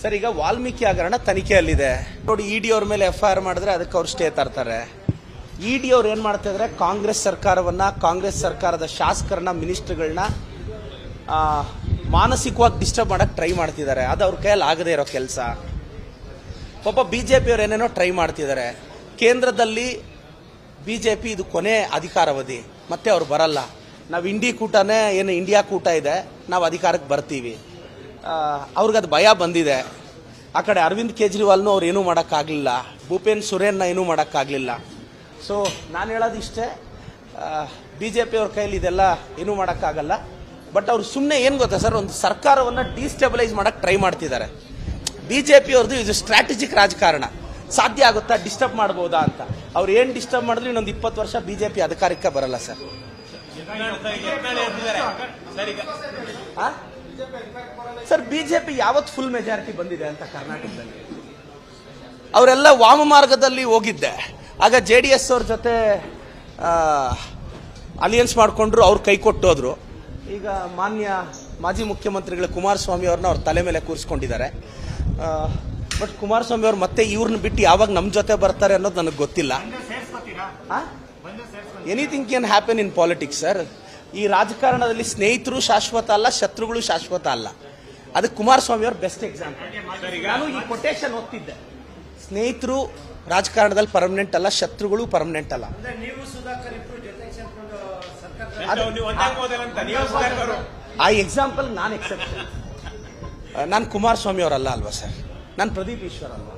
Sir, ಈಗ ವಾಲ್ಮೀಕಿ ಹಗರಣ ತನಿಖೆಯಲ್ಲಿದೆ. ನೋಡಿ ಇಡಿ ಡಿ ಅವ್ರ ಮೇಲೆ ಎಫ್ ಐ ಮಾಡಿದ್ರೆ ಅದಕ್ಕೆ ಅವ್ರು ಸ್ಟೇ ತರ್ತಾರೆ. ಇ ಡಿ ಅವ್ರು ಏನು ಮಾಡ್ತಾ ಇದ್ದಾರೆ ಕಾಂಗ್ರೆಸ್ ಸರ್ಕಾರವನ್ನ, ಕಾಂಗ್ರೆಸ್ ಸರ್ಕಾರದ ಶಾಸಕರನ್ನ, ಮಿನಿಸ್ಟರ್ಗಳನ್ನ ಮಾನಸಿಕವಾಗಿ ಡಿಸ್ಟರ್ಬ್ ಮಾಡೋಕೆ ಟ್ರೈ ಮಾಡ್ತಿದ್ದಾರೆ. ಅದು ಅವ್ರ ಕೈಯಲ್ಲಿ ಆಗದೇ ಇರೋ ಕೆಲಸ. ಪಾಪ ಬಿ ಜೆ ಪಿಯವ್ರು ಏನೇನೋ ಟ್ರೈ ಮಾಡ್ತಿದ್ದಾರೆ. ಕೇಂದ್ರದಲ್ಲಿ ಬಿ ಜೆ ಪಿ ಇದು ಕೊನೆ ಅಧಿಕಾರಾವಧಿ. ಮತ್ತೆ ಅವ್ರು ಬರಲ್ಲ. ನಾವು ಇಂಡಿ ಕೂಟನೇ, ಏನು ಇಂಡಿಯಾ ಕೂಟ ಇದೆ. ನಾವು ಅಧಿಕಾರಕ್ಕೆ ಬರ್ತೀವಿ. ಅವ್ರಿಗದು ಭಯ ಬಂದಿದೆ. ಆ ಕಡೆ ಅರವಿಂದ್ ಕೇಜ್ರಿವಾಲ್ನು ಅವ್ರು ಏನೂ ಮಾಡೋಕ್ಕಾಗಲಿಲ್ಲ. ಭೂಪೇನ್ ಸುರೇನ್ನ ಏನೂ ಮಾಡೋಕ್ಕಾಗಲಿಲ್ಲ. ಸೊ ನಾನು ಹೇಳೋದು ಇಷ್ಟೇ ಬಿ ಜೆ ಪಿಯವ್ರ ಕೈಲಿ ಇದೆಲ್ಲ ಏನೂ ಮಾಡೋಕ್ಕಾಗಲ್ಲ. ಬಟ್ ಅವ್ರು ಸುಮ್ಮನೆ ಏನು ಗೊತ್ತಾ ಸರ್ ಒಂದು ಸರ್ಕಾರವನ್ನು ಡಿಸ್ಟೆಬಿಲೈಸ್ ಮಾಡೋಕ್ಕೆ ಟ್ರೈ ಮಾಡ್ತಿದ್ದಾರೆ. ಬಿ ಜೆ ಪಿ ಅವ್ರದ್ದು ಇದು ಸ್ಟ್ರಾಟಜಿಕ್ ರಾಜಕಾರಣ. ಸಾಧ್ಯ ಆಗುತ್ತಾ ಡಿಸ್ಟರ್ಬ್ ಮಾಡ್ಬೋದಾ ಅಂತ. ಅವ್ರು ಏನು ಡಿಸ್ಟರ್ಬ್ ಮಾಡಿದ್ರು ಇನ್ನೊಂದು ಇಪ್ಪತ್ತು ವರ್ಷ ಬಿ ಜೆ ಪಿ ಅಧಿಕಾರಕ್ಕೆ ಬರಲ್ಲ ಸರ್? ಸರ್ ಬಿಜೆಪಿ ಯಾವತ್ತು ಫುಲ್ ಮೆಜಾರಿಟಿ ಬಂದಿದೆ ಅಂತ ಕರ್ನಾಟಕದಲ್ಲಿ? ಅವರೆಲ್ಲ ವಾಮ ಮಾರ್ಗದಲ್ಲಿ ಹೋಗಿದ್ದೆ. ಆಗ ಜೆ ಡಿ ಎಸ್ ಅವ್ರ ಜೊತೆ ಅಲಿಯನ್ಸ್ ಮಾಡಿಕೊಂಡ್ರು ಅವ್ರು ಕೈ ಕೊಟ್ಟೋದ್ರು. ಈಗ ಮಾನ್ಯ ಮಾಜಿ ಮುಖ್ಯಮಂತ್ರಿಗಳ ಕುಮಾರಸ್ವಾಮಿ ಅವ್ರನ್ನ ಅವ್ರ ತಲೆ ಮೇಲೆ ಕೂರಿಸ್ಕೊಂಡಿದ್ದಾರೆ. ಬಟ್ ಕುಮಾರಸ್ವಾಮಿ ಅವ್ರು ಮತ್ತೆ ಇವ್ರನ್ನ ಬಿಟ್ಟು ಯಾವಾಗ ನಮ್ಮ ಜೊತೆ ಬರ್ತಾರೆ ಅನ್ನೋದು ನನಗೆ ಗೊತ್ತಿಲ್ಲ. Anything can happen in politics sir ಈ ರಾಜಕಾರಣದಲ್ಲಿ ಸ್ನೇಹಿತರು ಶಾಶ್ವತ ಅಲ್ಲ ಶತ್ರುಗಳು ಶಾಶ್ವತ ಅಲ್ಲ. ಅದಕ್ಕೆ ಕುಮಾರಸ್ವಾಮಿ ಅವ್ರ ಬೆಸ್ಟ್ ಎಕ್ಸಾಂಪಲ್ ನಾನು ಈ ಕೊಟೇಶನ್ ಓದ್ತಿದ್ದೆ. ಸ್ನೇಹಿತರು ರಾಜಕಾರಣದಲ್ಲಿ ಪರ್ಮನೆಂಟ್ ಅಲ್ಲ ಶತ್ರುಗಳು ಪರ್ಮನೆಂಟ್ ಅಲ್ಲ. ಆ ಎಕ್ಸಾಂಪಲ್ ನಾನು ಎಕ್ಸೆಪ್ಷನ್ ನಾನು ಕುಮಾರಸ್ವಾಮಿ ಅವರಲ್ಲ ಅಲ್ವಾ ಸರ್? ನಾನು ಪ್ರದೀಪ್ ಈಶ್ವರ್ ಅಲ್ವಾ?